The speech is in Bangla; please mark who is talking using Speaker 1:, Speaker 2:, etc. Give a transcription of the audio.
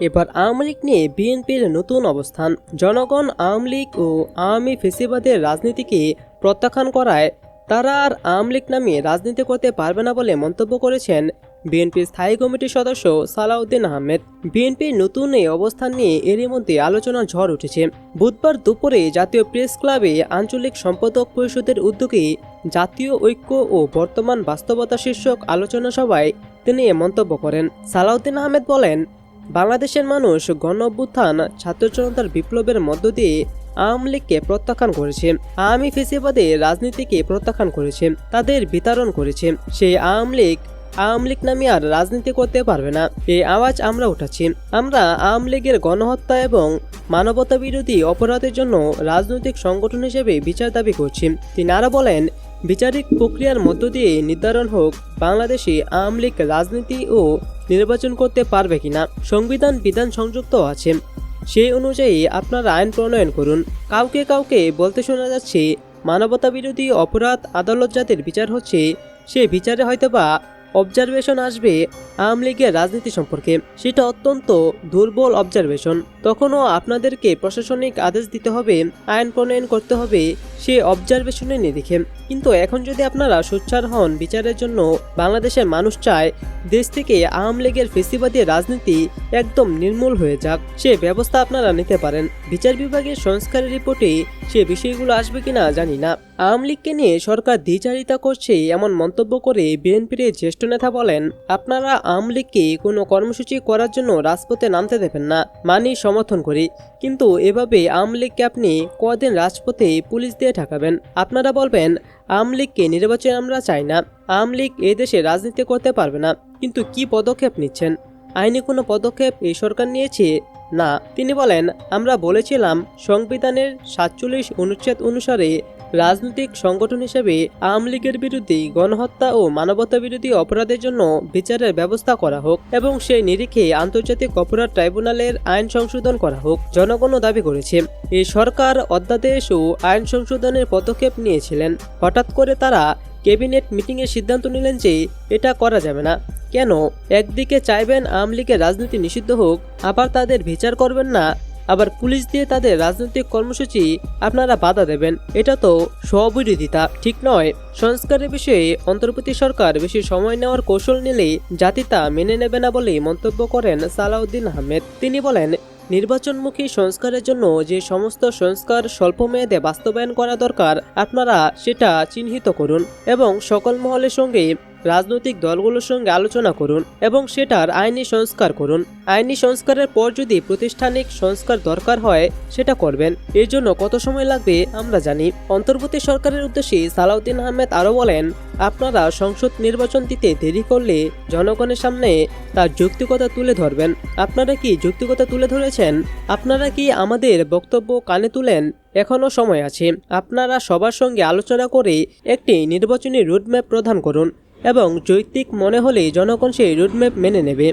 Speaker 1: এবার আওয়ামী লীগ নিয়ে বিএনপির নতুন অবস্থান। জনগণ আওয়ামী লীগ ও আওয়ামী ফেসিবাদের রাজনীতিকে প্রত্যাখ্যান করায় তারা আর আওয়ামী লীগ নামিয়ে রাজনীতি করতে পারবে না বলে মন্তব্য করেছেন বিএনপির স্থায়ী কমিটির সদস্য সালাউদ্দিন আহমেদ। বিএনপির নতুন এই অবস্থান নিয়ে এরই মধ্যে আলোচনার ঝড় উঠেছে। বুধবার দুপুরে জাতীয় প্রেস ক্লাবে আঞ্চলিক সম্পাদক পরিষদের উদ্যোগে জাতীয় ঐক্য ও বর্তমান বাস্তবতা শীর্ষক আলোচনা সভায় তিনি এ মন্তব্য করেন। সালাউদ্দিন আহমেদ বলেন বাংলাদেশের মানুষ গণ অভ্যুত্থান ছাত্র জনতার বিপ্লবের মধ্য দিয়ে আওয়ামী লীগকে প্রত্যাখ্যান করেছে আওয়ামী ফেসিবাদে রাজনীতিকে প্রত্যাখ্যান করেছে তাদের বিতরণ করেছে সেই আওয়ামী লীগ আওয়ামী লীগ নামে আর রাজনীতি করতে পারবে না। এই আওয়াজ আমরা উঠাচ্ছি। আমরা আওয়ামী লীগের গণহত্যা এবং মানবতা বিরোধী অপরাধের জন্য রাজনৈতিক সংগঠন হিসেবে বিচার দাবি করছি। তিনি আরও বলেন বিচারিক প্রক্রিয়ার মধ্য দিয়ে নির্ধারণ হোক, বাংলাদেশে আওয়ামী লীগ রাজনীতি ও নির্বাচন করতে পারবে কিনা, সংবিধান বিধান সংযুক্ত আছে। সেই অনুযায়ী আপনারা আইন প্রণয়ন করুন। কাউকে কাউকে বলতে শোনা যাচ্ছে মানবতা বিরোধী অপরাধ আদালত যাদের বিচার হচ্ছে, সে বিচারে হয়তোবা অবজারভেশন আসবে আওয়ামী লীগের রাজনীতি সম্পর্কে। সেটা অত্যন্ত দুর্বল অবজারভেশন তখনও আপনাদেরকে প্রশাসনিক আদেশ দিতে হবে, আইন প্রণয়ন করতে হবে, সে অবজারভেশনের নিরিখে কিন্তু এখন যদি আপনারা সোচ্চার হন, বিচারের জন্য বাংলাদেশের মানুষ চায়, দেশ থেকে আওয়ামী লীগের ফেসিবাদী রাজনীতি একদম নির্মূল হয়ে যাক, সে ব্যবস্থা আপনারা নিতে পারেন। বিচার বিভাগের সংস্কারের রিপোর্টে সে বিষয়গুলো আসবে কিনা জানি না। আওয়ামী লীগকে নিয়ে সরকার দ্বিচারিতা করছে এমন মন্তব্য করে বিএনপির জ্যেষ্ঠ নেতা বলেন, আপনারা আওয়ামী লীগকে কোনো কর্মসূচি করার জন্য রাজপথে নামতে দেবেন না, মানি সমর্থন করি। কিন্তু এভাবে আওয়ামী লীগকে আপনি কদিন রাজপথে পুলিশ দিয়ে ঠেকাবেন? আপনারা বলবেন, আওয়ামী লীগকে নির্বাচন আমরা চাই না। আওয়ামী লীগ এদেশে রাজনীতি করতে পারবে না। কিন্তু কি পদক্ষেপ নিচ্ছেন? আইনি কোনো পদক্ষেপ এই সরকার নিয়েছে? না। তিনি বলেন, আমরা বলেছিলাম, সংবিধানের সাতচল্লিশ অনুচ্ছেদ অনুসারে রাজনৈতিক সংগঠন হিসেবে আওয়ামী লীগের বিরুদ্ধে গণহত্যা ও মানবতা বিরোধী অপরাধের জন্য বিচারের ব্যবস্থা করা হোক এবং সেই নিরিখে আন্তর্জাতিক অপরাধ ট্রাইব্যুনালের আইন সংশোধন করা হোক, জনগণও দাবি করেছে। এই সরকার অধ্যাদেশ ও আইন সংশোধনের পদক্ষেপ নিয়েছিলেন। হঠাৎ করে তারা ক্যাবিনেট মিটিংয়ে সিদ্ধান্ত নিলেন যে এটা করা যাবে না। কেন? একদিকে চাইবেন আওয়ামী লীগের রাজনীতি নিষিদ্ধ হোক, আবার তাদের বিচার করবেন না আবার পুলিশ দিয়ে তাদের রাজনৈতিক কর্মসূচি আপনারা বাধা দেবেন। এটা তো স্ববিরোধিতা, ঠিক নয়। সংস্কারের বিষয়ে অন্তর্বর্তী সরকার বেশি সময় নেওয়ার কৌশল নিলে জাতি তা মেনে নেবে না বলে মন্তব্য করেন সালাউদ্দিন আহমেদ। তিনি বলেন, নির্বাচনমুখী সংস্কারের জন্য যে সমস্ত সংস্কার স্বল্প মেয়াদে বাস্তবায়ন করা দরকার, আপনারা সেটা চিহ্নিত করুন এবং সকল মহলের সঙ্গে রাজনৈতিক দলগুলোর সঙ্গে আলোচনা করুন এবং সেটার আইনি সংস্কার করুন। আইনি সংস্কারের পর যদি প্রতিষ্ঠানিক সংস্কার দরকার হয়, সেটা করবেন। এর জন্য কত সময় লাগবে, আমরা জানি। অন্তর্বর্তী সরকারের উদ্দেশ্যে সালাউদ্দিন আহমেদ আরও বলেন, আপনারা সংসদ নির্বাচন দিতে দেরি করলে জনগণের সামনে তার যৌক্তিকতা তুলে ধরবেন। আপনারা কি যৌক্তিকতা তুলে ধরেছেন? আপনারা কি আমাদের বক্তব্য কানে তুলেন? এখনও সময় আছে। আপনারা সবার সঙ্গে আলোচনা করে একটি নির্বাচনী রুটম্যাপ প্রদান করুন। এবং যৌক্তিক মনে হলে জনগণ সেই রুটম্যাপ মেনে নেবে।